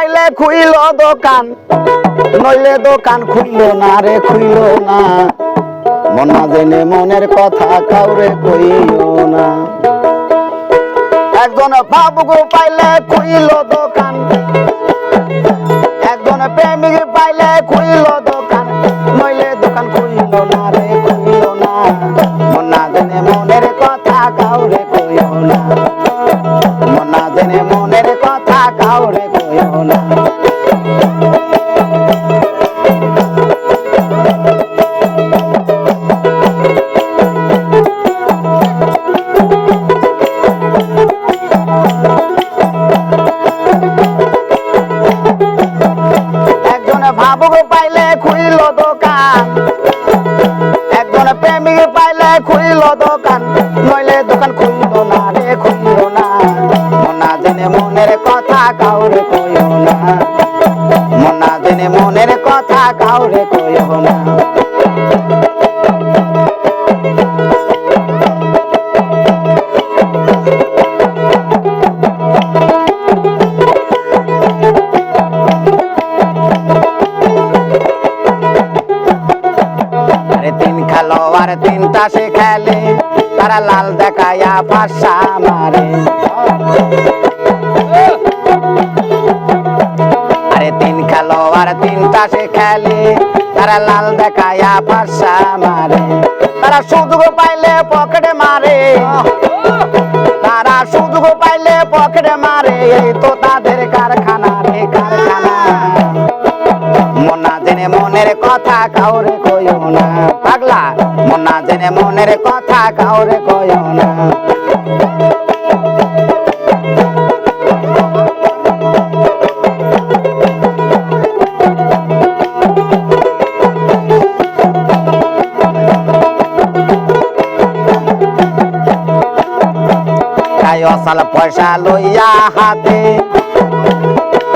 পাইলে খুইল দোকান, নইলে দোকান খুললো না রে, খুইল না। মনা জেনে মনের কথা কাউরে কইও না। একজন বাবুগো পাইলে খুইল দোকান, একজন প্রেমিক পাইলে খুইল ভাবুক পাইলে খুইল দোকান। একজন প্রেমিক পাইলে খুইল দোকান। নইলে দোকান খুইল না রে, খুইল না। মনা জেনে মনের কথা কাউরে কইও না। মনা জেনে মনের কথা কাউরে কইও না। খেলোয়াড় তিনটা সে খেলে, তারা লাল দেখায়া পাশা মারে। আরে তিন খেলোয়াড় তিনটা সে খেলে, তারা লাল দেখায়া পাশা মারে। তারা সুযোগ পাইলে পকেটে মারে। তারা সুযোগ পাইলে পকেটে মারে, এই তো তাদের মনের কথা কাউরে কইও না, পাগলা। মনা জেনে মনের কথা কাউরে কইও না। অসাল পয়সা লইয়া হাতে,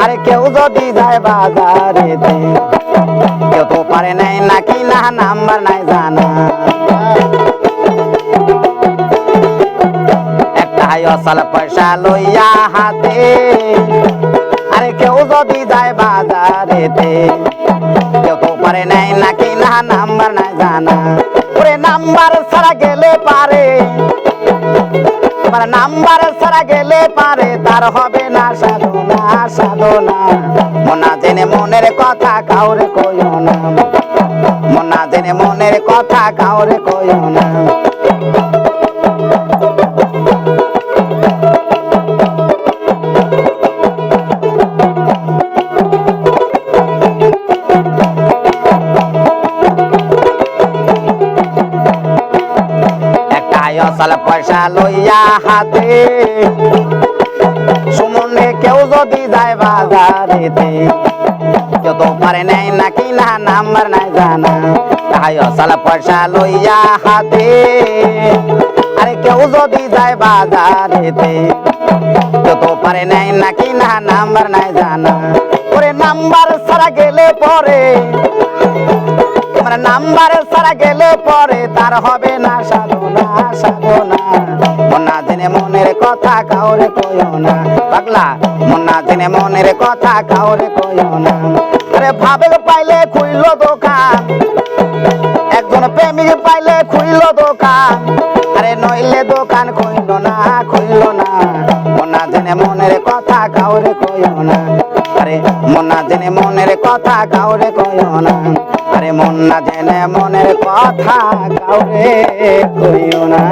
আরে কেউ যদি যায় বাজারেতে কেউ তো পারে নাই নাকি না, নাম্বার নাই জানা। একটা হাই অসাল পয়সা লইয়া হাতে, আরে কেউ যদি যায় বাজারেতে, কেউ তো পারে নাই নাকি না, নাম্বার নাই জানা। ওরে নাম্বার ছাড়া গেলে পারে। আমার নাম্বার ছাড়া গেলে পারে, তার হবে না সাধনা সাধনা মোনা জেনে মনের কথা কাউরে কইও না। মোনা জেনে মনের কথা কাউরে কইও না। অসাল পয়সা লইয়া হাতে। সুমনে কেউ যদি যায় বাজারেতে কেউ তো পারে নাই নাকি না নাম্বার নাই জানা তাই অসাল পয়সা লইয়া হাতে। আরে কেউ যদি যায় বাজারেতে কেউ তো পারে নাই নাকি না নাম্বার নাই জানা, ওরে নাম্বার ছাড়া গেলে পরে। নাম্বার ছাড়া গেলে পরে তার হবে না সাধনা সাধনা। মনা জেনে মনের কথা কাউরে কইও না। পাগলা মনা জেনে মনের কথা কাউরে কইও না। আরে ভাবে পাইলে খুইল দোকান, একজন প্রেমিক পাইলে খুইল দোকান। আরে নইলে দোকান খুইল না খুইল না। মনা জেনে মনের কথা কাউরে কইও না। আরে মনা জেনে মনের কথা কাউরে কইও না। আরে মন না জেনে মনের কথা কাউরে কইও না।